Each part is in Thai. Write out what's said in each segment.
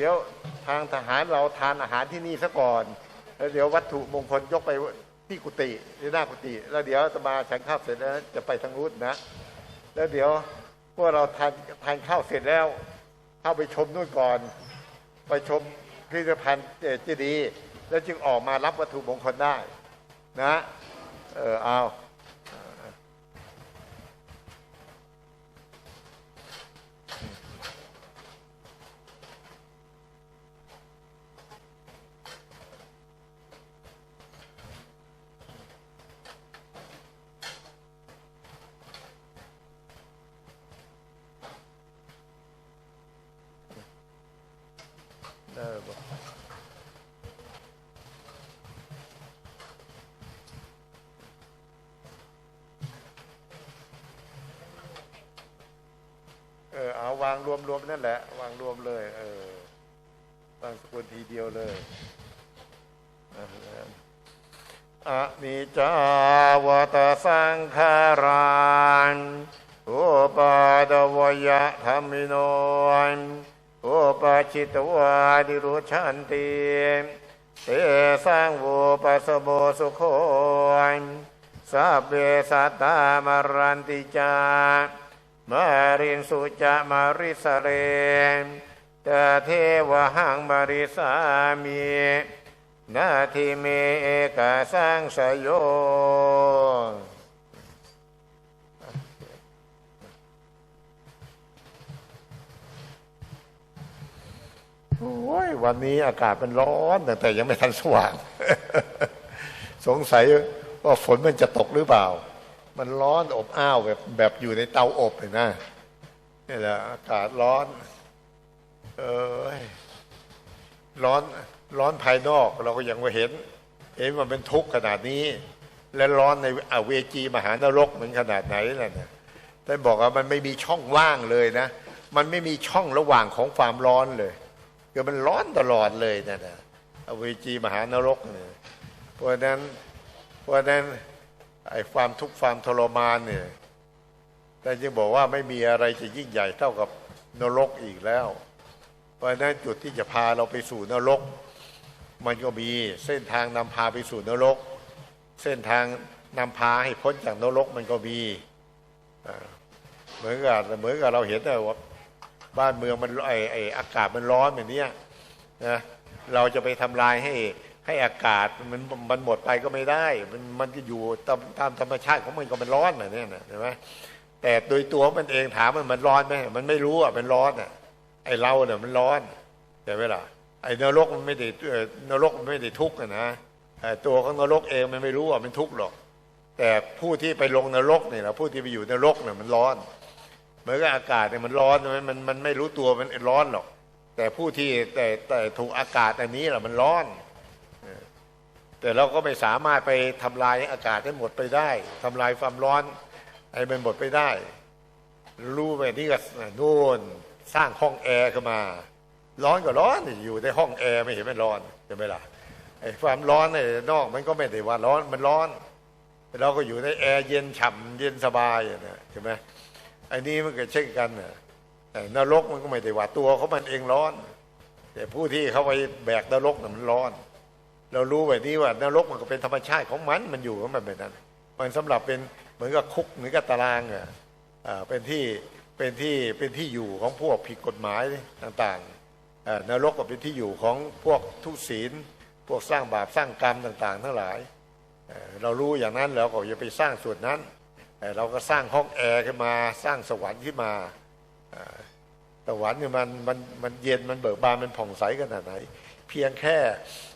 ดี๋ยวทางทหารเราทานอาหารที่นี่ซะก่อนแล้วเดี๋ยววัตถุมงคลยกไปที่กุฏิหรือหน้ากุฏิแล้วเดี๋ยวอาตมาฉันข้าวเสร็จแล้วจะไปทางนู้นนะ แล้วเดี๋ยวพวกเราทานทานข้าวเสร็จแล้วเข้าไปชมนู่นก่อน ไปชมพิพิธภัณฑ์เจดีย์แล้วจึงออกมารับวัตถุมงคลได้ นะ เออเอา เออบอกเออเอาวางรวมรวมนั่นแหละ วางรวมเลย เออวางสกุลทีเดียวเลยอะอะนิจจาวตสังขารันอุปาดวยะธรรมิโนนอุ ปชิตวาดิรุชันติเตสังวุปสโบสุโคยสัพเพสัตตามรันติจามารินสุจามาริสเรตเทวหังมาริสามีนาทิเมเอกสังสยโย โอ้ยวันนี้อากาศมันร้อนแต่แต่ยังไม่ทันสว่าง สงสัยว่าฝนมันจะตกหรือเปล่า มันร้อนอบอ้าวแบบแบบอยู่ในเตาอบเลยนะนี่แหละอากาศร้อน เออร้อนร้อนภายนอกเราก็ยังไม่เห็น เห็นว่าเป็นทุกข์ขนาดนี้ และร้อนในอเวจีมหานรกมันขนาดไหนล่ะเนี่บอกว่ามันไม่มีช่องว่างเลยนะ มันไม่มีช่องระหว่างของความร้อนเลย คือมันร้อนตลอดเลยนะนะอเวจีมหานรกเนี่ยเพราะนั้นเพราะนั้นไอ้ความทุกข์ความทรมานเนี่ยแต่ยังบอกว่าไม่มีอะไรจะยิ่งใหญ่เท่ากับนรกอีกแล้ว เพราะนั้นจุดที่จะพาเราไปสู่นรก มันก็มีเส้นทางนำพาไปสู่นรก เส้นทางนำพาให้พ้นจากนรกมันก็มีเหมือนกับเหมือนกับเราเห็นว่า บ้านเมืองมันไอไออากาศมันร้อนแบบเนี้ยนะเราจะไปทำลายให้ให้อากาศมันมันหมดไปก็ไม่ได้ มันมันก็อยู่ตามตามธรรมชาติของมันก็มันร้อนแบบนี้นะเห็นไหมแต่โดยตัวมันเองถามมันมันร้อนไหมมันไม่รู้อะมันร้อนอะไอเราเนี่ยมันร้อนใช่ไหมล่ะไอนรกมันไม่ได้เออนรกมันไม่ได้ทุกข์อะนะไอตัวของนรกเองมันไม่รู้ว่ามันทุกข์หรอก แต่ผู้ที่ไปลงนรกเนี่ยนะผู้ที่ไปอยู่นรกเนี่ยมันร้อน เหมือนกับอากาศเนี่ยมันร้อนมันมันมันไม่รู้ตัวมันร้อนหรอก แต่ผู้ที่แต่แต่ถูกอากาศอันนี้แหละมันร้อน แต่เราก็ไม่สามารถไปทำลายอากาศให้หมดไปได้ทำลายความร้อนให้มันหมดไปได้ รู้ไหมที่ก็นู่นสร้างห้องแอร์ขึ้นมา ร้อนก็ร้อนอยู่ในห้องแอร์ไม่เห็นมันร้อนใช่ไหมล่ะไอ้ความร้อนในนอกมันก็ไม่ได้ว่าร้อนมันร้อนเราก็อยู่ในแอร์เย็นฉ่ำเย็นสบายอย่างนี้ใช่ไหม อันนี้มันก็เช่นกันน่ะแต่นรกมันก็ไม่ได้ว่าตัวเขามันเองร้อน แต่ผู้ที่เขาไปแบกนรกน่ะมันร้อน เรารู้แบบนี้ว่านรกมันก็เป็นธรรมชาติของมันมันอยู่ของมันแบบนั้น มันสำหรับเป็นเหมือนกับคุกเหมือนกับตารางอะอ่าเป็นที่เป็นที่เป็นที่อยู่ของพวกผิดกฎหมายต่างๆนรกก็เป็นที่อยู่ของพวกทุศีล พวกสร้างบาปสร้างกรรมต่าง ๆ ทั้งหลาย เรารู้อย่างนั้นแล้วก็อย่าไปสร้างส่วนนั้น เราก็สร้างห้องแอร์ขึ้นมาสร้างสวรรค์ขึ้นมาอ่าสวรรค์เนี่ยมันมันมันเย็นมันเบิกบานมันผ่องใสขนาดไหน เพียงแค่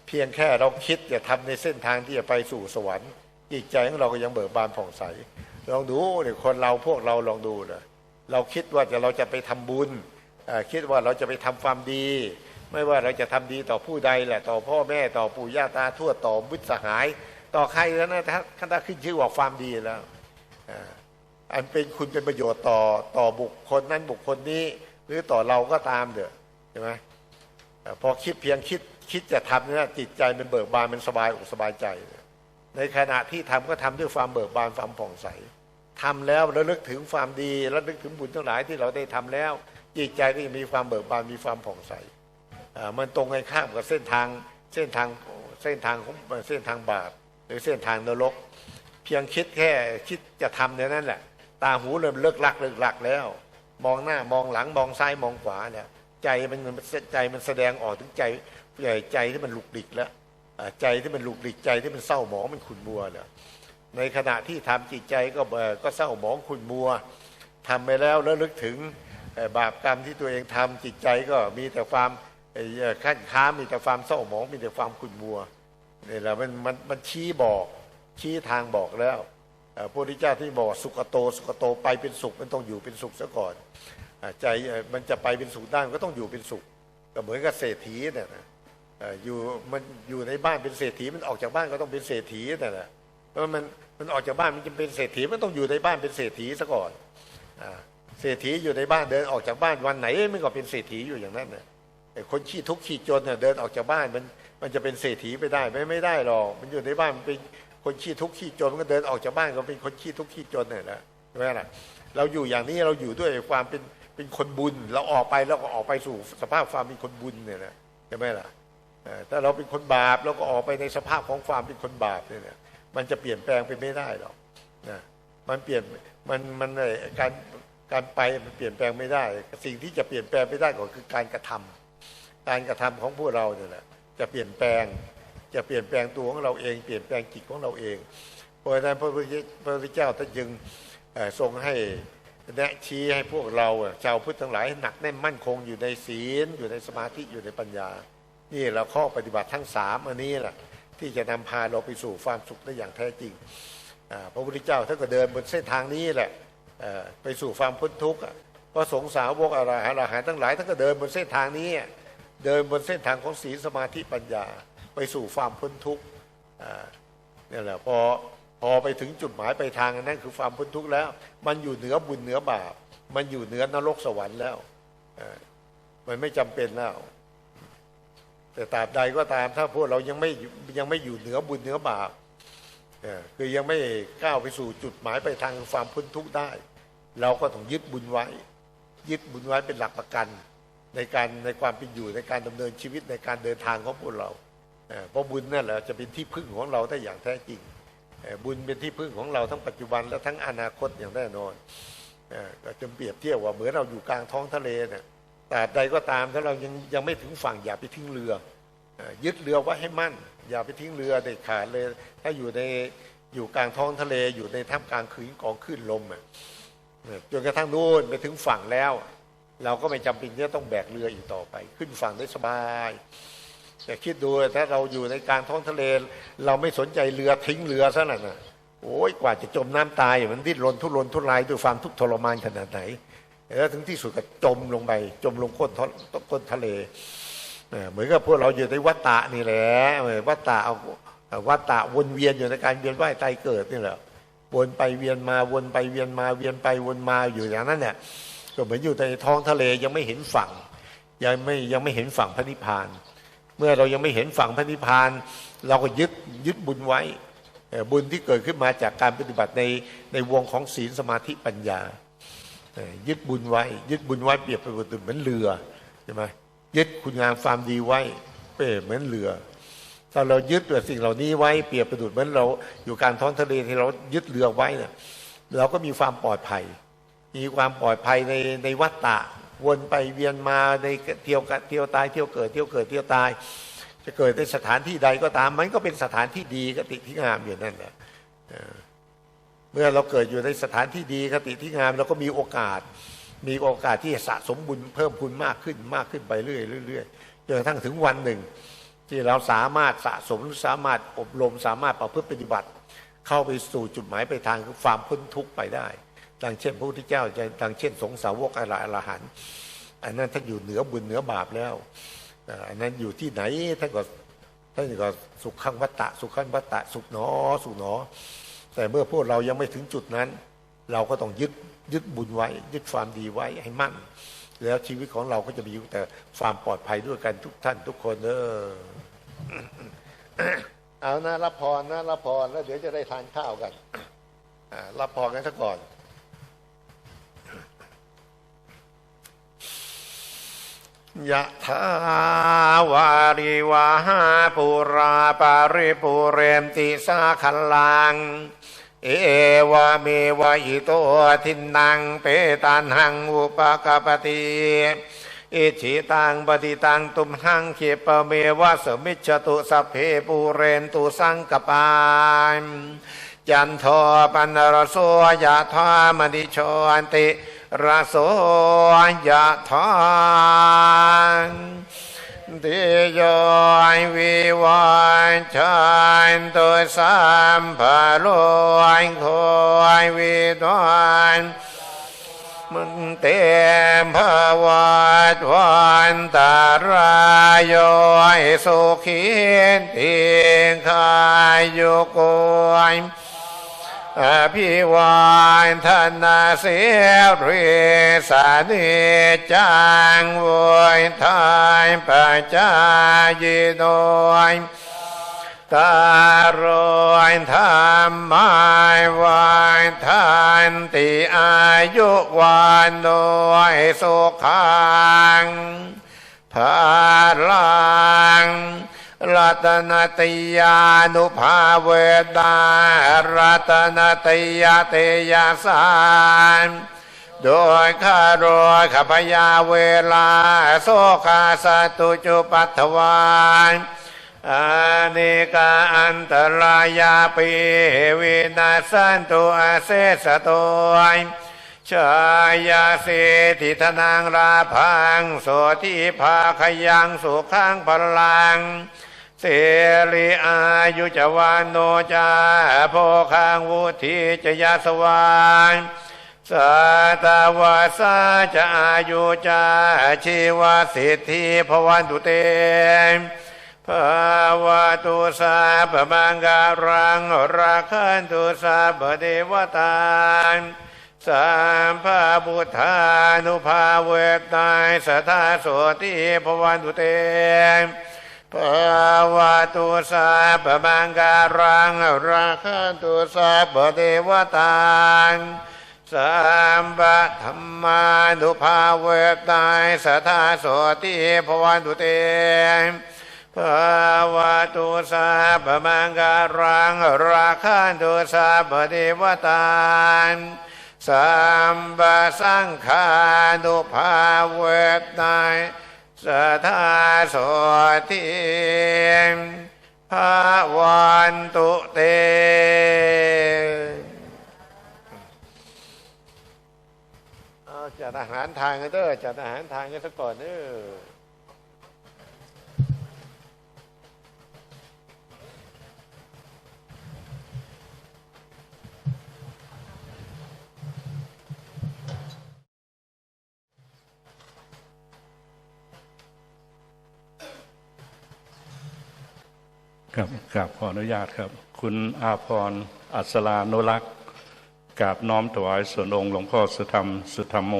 เพียงแค่เราคิดจะทำในเส้นทางที่จะไปสู่สวรรค์จิตใจของเราก็ยังเบิกบานผ่องใส ลองดูเนี่ยคนเราพวกเราลองดูนะเราคิดว่าจะเราจะไปทำบุญคิดว่าเราจะไปทำความดี ไม่ว่าเราจะทำดีต่อผู้ใดแหละต่อพ่อแม่ต่อปู่ย่าตาทวดต่อมิตรสหาย ต่อใครแล้วนะถ้าถ้าขึ้นชื่อว่าความดีแล้ว อันเป็นคุณเป็นประโยชน์ต่อต่อบุคคลนั้นบุคคลนี้ หรือต่อเราก็ตามเถอะใช่ไหมพอคิดเพียงคิดคิดจะทำเนี่ยจิตใจมันเบิกบานมันสบายอกสบายใจ ในขณะที่ทำก็ทำด้วยความเบิกบานความผ่องใสทำแล้วระลึกถึงความดีระลึกถึงบุญทั้งหลายที่เราได้ทำแล้ว จิตใจก็มีความเบิกบานมีความผ่องใสมันตรงกันข้ามกับเส้นทางเส้นทางเส้นทางของเส้นทางบาปหรือเส้นทางนรก เพียงคิดแค่คิดจะทำเนี่ยนั่นแหละ ตาหูเริ่มเลิกลักเลิกลักแล้ว มองหน้ามองหลังมองซ้ายมองขวาเนี่ยใจมันใจมันแสดงออกถึงใจใหญ่ใจที่มันหลุกหลิกแล้วใจที่มันหลุกหลิกใจที่มันเศร้าหมองมันขุนมัวแล้วในขณะที่ทำจิตใจก็เอ่อก็เศร้าหมองขุนมัวทำไปแล้วแล้วลึกถึงบาปกรรมที่ตัวเองทำจิตใจก็มีแต่ความขั้นค้ามีแต่ความเศร้าหมองมีแต่ความขุนมัวเนี่ยแหละมันมันมันชี้บอก ชี้ทางบอกแล้วพระพุทธเจ้าที่บอกสุขโตสุขโตไปเป็นสุขมันต้องอยู่เป็นสุขซะก่อนใจมันจะไปเป็นสุขได้มันก็ต้องอยู่เป็นสุขก็เหมือนกับเศรษฐีเนี่ยนะอยู่มันอยู่ในบ้านเป็นเศรษฐีมันออกจากบ้านก็ต้องเป็นเศรษฐีนั่นแหละเพราะมันมันออกจากบ้านมันจะเป็นเศรษฐีมันต้องอยู่ในบ้านเป็นเศรษฐีซะก่อนเศรษฐีอยู่ในบ้านเดินออกจากบ้านวันไหนมันก็เป็นเศรษฐีอยู่อย่างนั้นนะไอ้คนขี้ทุกข์ขี้จนเนี่ยเดินออกจากบ้านมันมันจะเป็นเศรษฐีไปได้ไหมไม่ได้หรอกมันอยู่ในบ้านมันเป็น คนขี้ทุกข์ขี้จนมันก็เดินออกจากบ้านก็เป็นคนขี้ทุกข์ขี้จนเนี่ยนะใช่ไหมล่ะเราอยู่อย่างนี้เราอยู่ด้วยความเป็นเป็นคนบุญ เราออกไปแล้วก็ออกไปสู่สภาพความเป็นคนบุญเนี่ยนะใช่ไหมล่ะถ้าเราเป็นคนบาปเราก็ออกไปในสภาพของความเป็นคนบาปเนี่ยนะมันจะเปลี่ยนแปลงไปไม่ได้หรอกนะมันเปลี่ยนมันมันการการไปมันเปลี่ยนแปลงไม่ได้ สิ่งที่จะเปลี่ยนแปลงไม่ได้ก็คือการกระทำการกระทำของพวกเราเนี่ยแหละจะเปลี่ยนแปลง จะเปลี่ยนแปลงตัวของเราเอง เปลี่ยนแปลงจิตของเราเอง เพราะฉะนั้นพระพุทธเจ้าท่านจึงเอ่อทรงให้แนะชี้ให้พวกเราชาวพุทธทั้งหลายหนักแน่นมั่นคงอยู่ในศีล อยู่ในสมาธิอยู่ในปัญญา นี่เราข้อปฏิบัติทั้งสามอันนี้แหละที่จะนำพาเราไปสู่ความสุขได้อย่างแท้จริงพระพุทธเจ้าท่านก็เดินบนเส้นทางนี้แหละไปสู่ความพ้นทุกข์พระสงฆ์สาวกอรหันต์อรหันต์ทั้งหลายท่านก็เดินบนเส้นทางนี้ เดินบนเส้นทางของศีลสมาธิปัญญา ไปสู่ความพ้นทุกข์นี่แหละพอพอไปถึงจุดหมายไปทางนั้นคือความพ้นทุกข์แล้ว มันอยู่เหนือบุญเหนือบาป มันอยู่เหนือนรกสวรรค์แล้วมันไม่จำเป็นแล้ว แต่ตราบใดก็ตาม ถ้าพวกเรายังไม่ยังไม่อยู่เหนือบุญเหนือบาปคือยังไม่ก้าวไปสู่จุดหมายไปทางคือความพ้นทุกข์ได้ เราก็ต้องยึดบุญไว้ ยึดบุญไว้เป็นหลักประกัน ในการในความเป็นอยู่ในการดำเนินชีวิตในการเดินทางของพวกเรา เพราะบุญนั่นแหละจะเป็นที่พึ่งของเราได้อย่างแท้จริง บุญเป็นที่พึ่งของเราทั้งปัจจุบันและทั้งอนาคตอย่างแน่นอนก็จะเปรียบเทียบว่าเหมือนเราอยู่กลางท้องทะเลเนี่ยแต่ใดก็ตามถ้าเรายังยังไม่ถึงฝั่งอย่าไปทิ้งเรือ ยึดเรือไว้ให้มั่น อย่าไปทิ้งเรือเด็ดขาดเลย ถ้าอยู่ในอยู่กลางท้องทะเลอยู่ในท่ามกลางคืนกองคลื่นลมอะจนกระทั่งนู่นไปถึงฝั่งแล้ว เราก็ไม่จำเป็นที่จะต้องแบกเรืออีกต่อไป ขึ้นฝั่งได้สบาย แต่คิดดูถ้าเราอยู่ในกลางท้องทะเล เราไม่สนใจเรือทิ้งเรือซะหน่ะนะโอ้ยกว่าจะจมน้ำตายมันดิ้นรนทุรนทุรายด้วยความทุกข์ทรมานขนาดไหนแล้วถึงที่สุดก็จมลงไป จมลงก้นท้องก้นทะเลเหมือนกับพวกเราอยู่ในวัฏฏะนี่แหละวัฏฏะเอาวัฏฏะวนเวียนอยู่ในการเวียนว่ายตายเกิดนี่แหละวนไปเวียนมาวนไปเวียนมาเวียนไปวนมาอยู่อย่างนั้นเนี่ยก็เหมือนอยู่ในท้องทะเลยังไม่เห็นฝั่ง ยังไม่ยังไม่เห็นฝั่งพระนิพพาน เมื่อเรายังไม่เห็นฝั่งพระนิพพาน เราก็ยึดยึดบุญไว้บุญที่เกิดขึ้นมาจากการปฏิบัติในในวงของศีลสมาธิปัญญา ยึดบุญไว้ ยึดบุญไว้เปรียบไปเหมือนเรือใช่ไหมยึดคุณงามความดีไว้เปรียบเหมือนเรือถ้าเรายึดแต่สิ่งเหล่านี้ไว้เปรียบประดุจเหมือนเราอยู่กางท้องทะเลที่เรายึดเรือไว้เนี่ยเราก็มีความปลอดภัย มีความปลอดภัยในในวัฏฏะ วนไปเวียนมาในเที่ยวกันเที่ยวตายเที่ยวเกิดเที่ยวเกิดเที่ยวตาย จะเกิดในสถานที่ใดก็ตาม มันก็เป็นสถานที่ดีกติที่งามอยู่นั่นแหละเมื่อเราเกิดอยู่ในสถานที่ดีกติที่งามเราก็มีโอกาส มีโอกาสที่สะสมบุญเพิ่มบุญมากขึ้นมากขึ้นไปเรื่อยเรื่อยจนกระทั่งถึงวันหนึ่ง ที่เราสามารถสะสมสามารถอบรมสามารถประพฤติปฏิบัติ เข้าไปสู่จุดหมายไปลายทางคือความพ้นทุกข์ไปได้ ดังเช่นพระพุทธเจ้าดังเช่น สงสาวกอรอรหันต์อันนั้นท่านอยู่เหนือบุญเหนือบาปแล้วอันนั้นอยู่ที่ไหนท่านก็ท่านก็สุขขังวัตตะ สุขขังวัตตะ สุขหนอ สุขหนอ แต่เมื่อพวกเรายังไม่ถึงจุดนั้น เราก็ต้องยึดยึดบุญไว้ ยึดความดีไว้ให้มั่น แล้วชีวิตของเราก็จะมีอยู่แต่ความปลอดภัยด้วยกันทุกท่านทุกคนเออเอานะรับพรนะรับพรแล้วเดี๋ยวจะได้ทานข้าวกันรับพรกันซะก่อน ยะถาวาริวาหาปุราปาริปุเรมติสาคัลลัง เอวะเมวะอิโตทินังเปตันหังอุปกปปติอิชิตังปฏิตังตุมหังเขปเมวะสมิจตุสัพเพปูเรนตุสังกปายจันโทปันรโสยะธามณิโชอันติ ระโสยะธาติโยวิวันชันตุสัมภโลยโคยวิตวันมันเตมภาวะวันตารายโยสุขีติขายโยโกย อภิวานธนาเสรีสานิจังววยทายปัจจายโดยตารอยธรรมายวันทันติอายุวันโดยสุขังพาลัง รัตนติยานุภาเวดารัตนติยาเตยาสานโดยข้ารอยข้าพยาเวลา โสคาสตุจุปัตถวานอานิกาอันตรายาปิวินาสันตุอาเสสโตยชายาเสติธนางราพังโสทิภาขยังสุขังพลัง เสรีอายุจวานโนจาโพคังวุธิจยาสวานสัตวาสาจะอายุจาชีวสิทธิภวันตุเตภาวะตุสาปมังการังราคันตุสาปเดวตานสัมภาบุทานุภาเวกตายสัทธาโสติภวันตุเต ภาวะตุสาปมังการังราคันตุสาปเดวตานสัมปะธรรมานุภาเวตายสัทธาโสติภวันตุเตภาวะตุสาปมังการังราคันตุสาปเดวตานสัมปะสังขานุภาเวตาย สทาโสทิภาวันตุเต เอาจัดอาหารทานกันเด้อจัดอาหารทานกันสักก่อนเด้อ ครับกราบขออนุญาตครับ คุณอาพรอัศรานุรักษ์กราบน้อมถวายส่วนองค์หลวงพ่อสุธรรม สุธรรมโม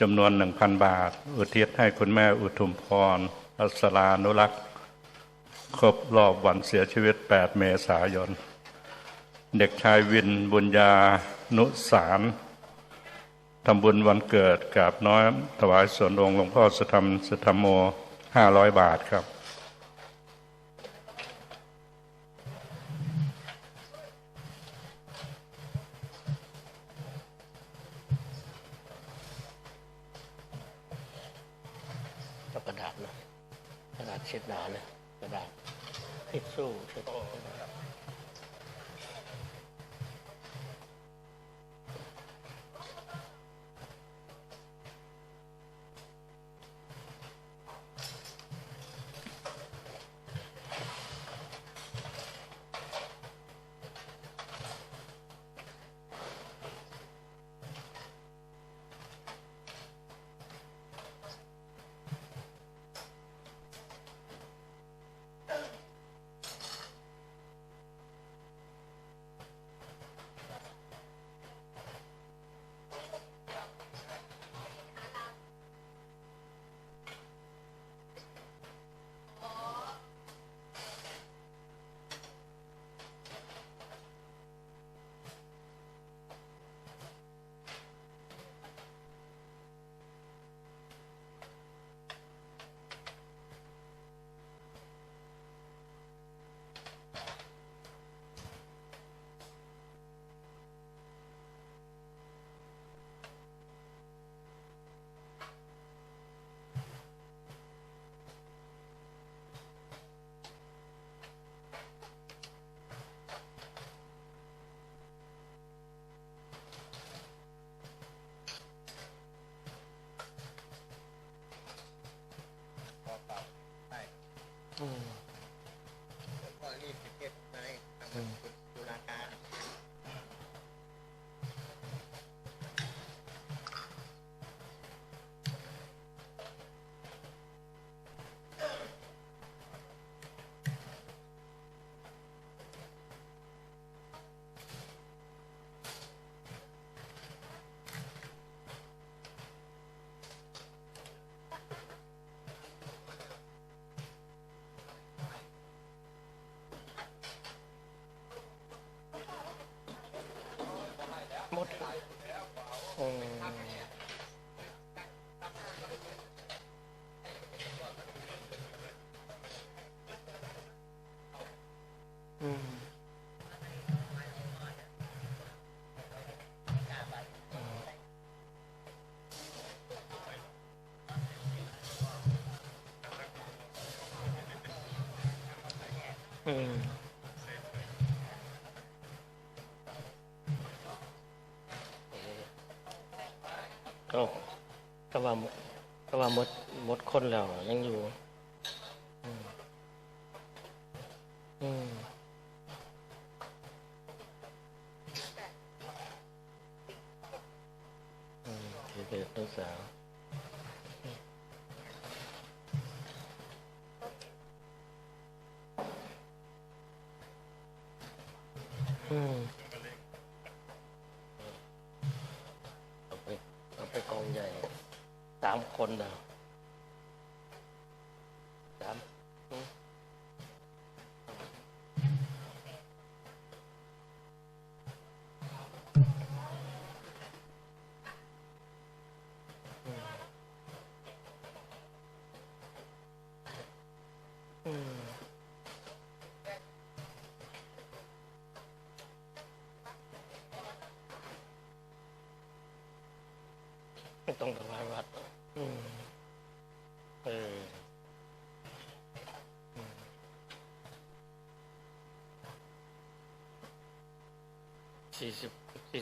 จำนวนหนึ่งพันบาท อุทิศให้คุณแม่อุทุมพร อัศรานุรักษ์ครบรอบวันเสียชีวิต 8 เมษายน เด็กชายวินบุญญานุสารทำบุญวันเกิดกราบน้อมถวายส่วนองค์หลวงพ่อสุธรรม สุธรรมโม500บาทครับ เช็ดหนาเลยกระดาษทิชชู่เช็ด อืมก็นี่สิบเอ็ดนายทำ อืมอื ก็ว่าก็ว่าหมดหมดคนแล้วยังอยู่ สามคนนะ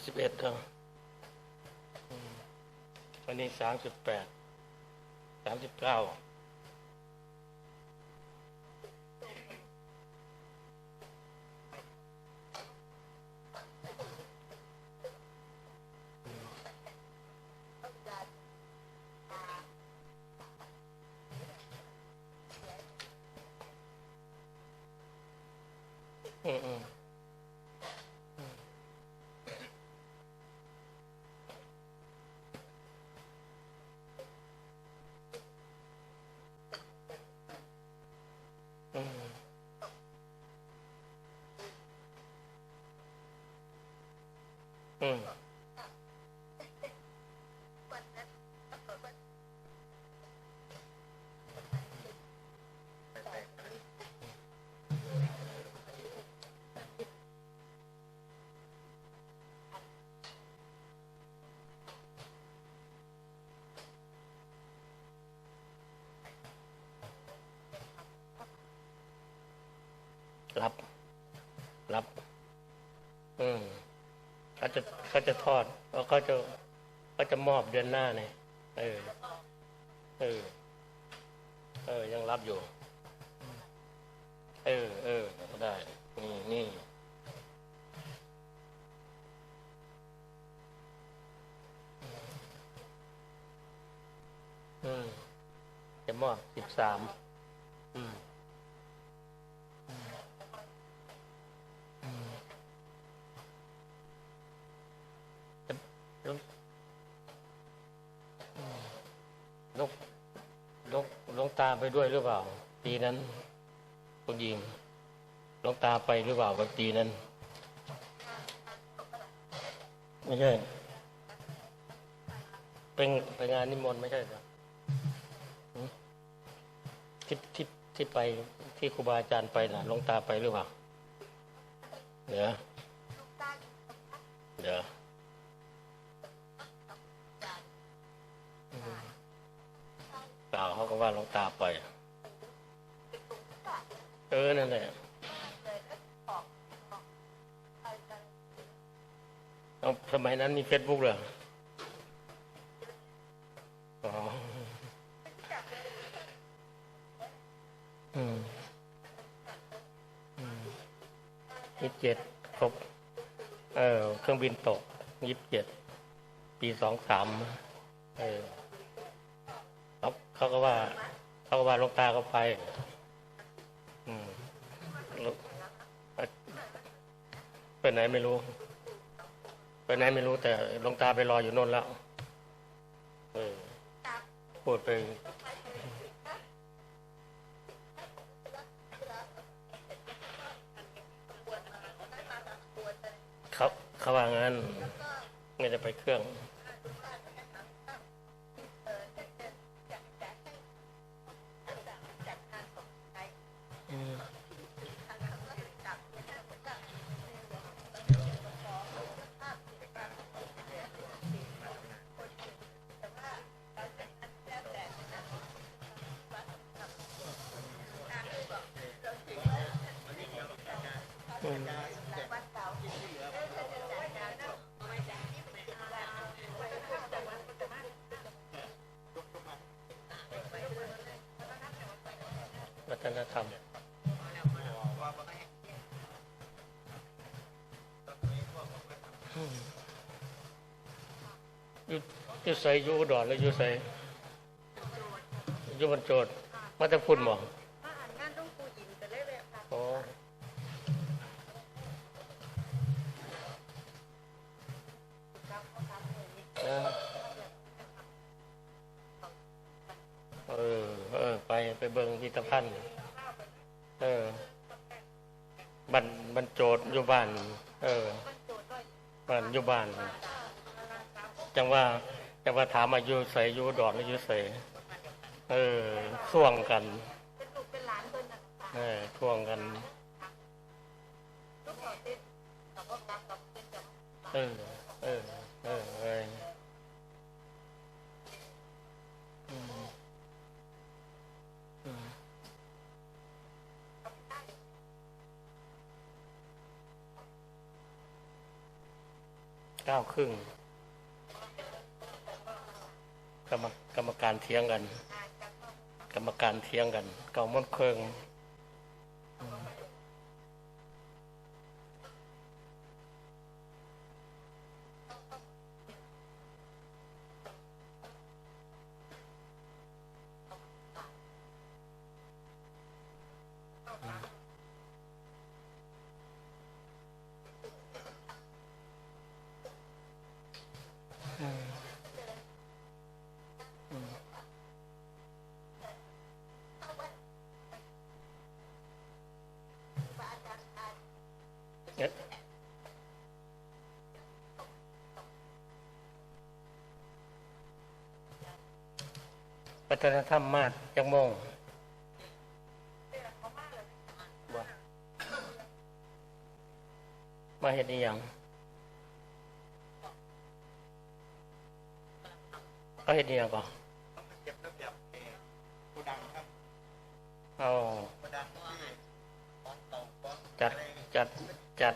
สิบเอ็ดเนาะอืมวันนี้สามสิบแปดสามสิบเก้า อืมรับ รับ อืม จะเขาจะทอดแล้วเขาจะเขาจะมอบเดือนหน้าเนี่ยเออเออเออ ยังรับอยู่ เออ เออก็ได้ นี่นี่อืมจะมอบสิบสามอืม ลงลงลงลง ตาไปด้วยหรือเปล่า ปีนั้นคุณยิงลงตาไปหรือเปล่ากับปีนั้น ไม่ใช่ เป็นไปงานนิมนต์ไม่ใช่เหรอที่ที่ที่ไปที่ครูบาอาจารย์ไปน่ะหลวงตาไปหรือเปล่าเดี๋ย นนี่เฟซบุ๊กเหรออ๋อยี่สิบเจ็ดครบเออ เครื่องบินตกยี่สิบเจ็ด ปีสองสามเออเขาเขาก็ว่า เขาก็ว่าลงตาเขาไป อืมไปไหนไม่รู้ ไปไหนไม่รู้แต่หลวงตาไปรออยู่นนแล้วเออพูดไปเขาเขาว่างั้นไม่ได้ไปเครื่อง นธรรมอืมอยู่อยู่ใส่อยู่อุดอนแล้วอยู่ใส่อยู่บนโจทย์มาจะพุ่นหมองมาอ่านงานต้องปูอินกันเลยเลยค่ะอ๋อเออเออ เออ ไป ไปเบิ่งพิพิธภัณฑ์ บันโจทย์อยู่บ้าน เออบ้านอยู่บ้าน จังว่าจังว่าถามอายุใส่อยู่ดอกอายุใส่เออส่วงกัน เก้าครึ่งกรรมกรรมการเทียงกัน กรรมการเทียงกัน เก่ามดครึ่ง วัฒนธรรมมาดจังมงมาเห็นอีหยังเขาเห็นอีหยังก่อนเอาจัดจัดจัด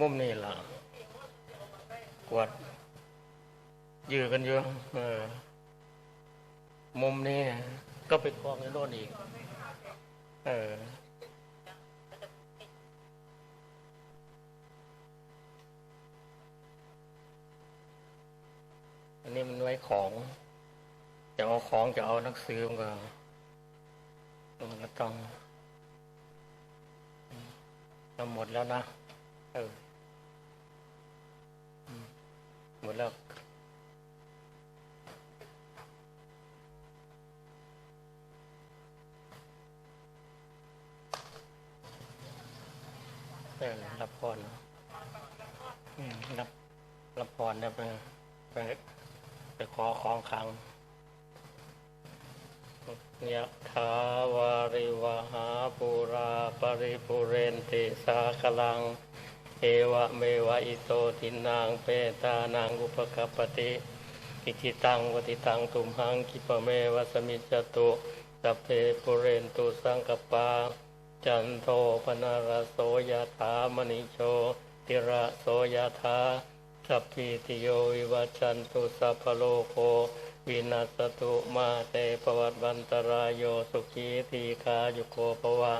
มุมนี่แหละกวด ยื้อกันอยู่เออ มุมนี้ก็ไปกองในโน่นอีก เอออันนี้มันไว้ของ จะเอาของจะเอาหนังสือมันก็มันก็ต้องเราหมดแล้วนะ เออ หมดแล้วเออรับพรอืมรับรับพรไปไปไปขอของขังยะถาวาริวหาปุราปริปุเรนติสาคลัง เอวะเมวะอิโตทินังเปตานังอุปกปปติอิทิตังวติตังตุมหังคิปเมวะสมิจตุสัพเพปุเรนตุสังกปา จันโทปนารโสยถามณิโชติระโสยถาสัพพิติโยวิวัชชันตุสัพพโลกโควินัสตุมาเตปวัตวันตรายโยสุขีทีคายุโกภวะ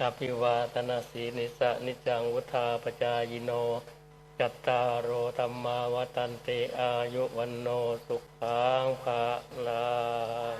อพิวาตนาสีนิสะนิจังวุธาปจายโน จัตตาโรธรรมาวตันเตอายุวันโนสุขังภาลัง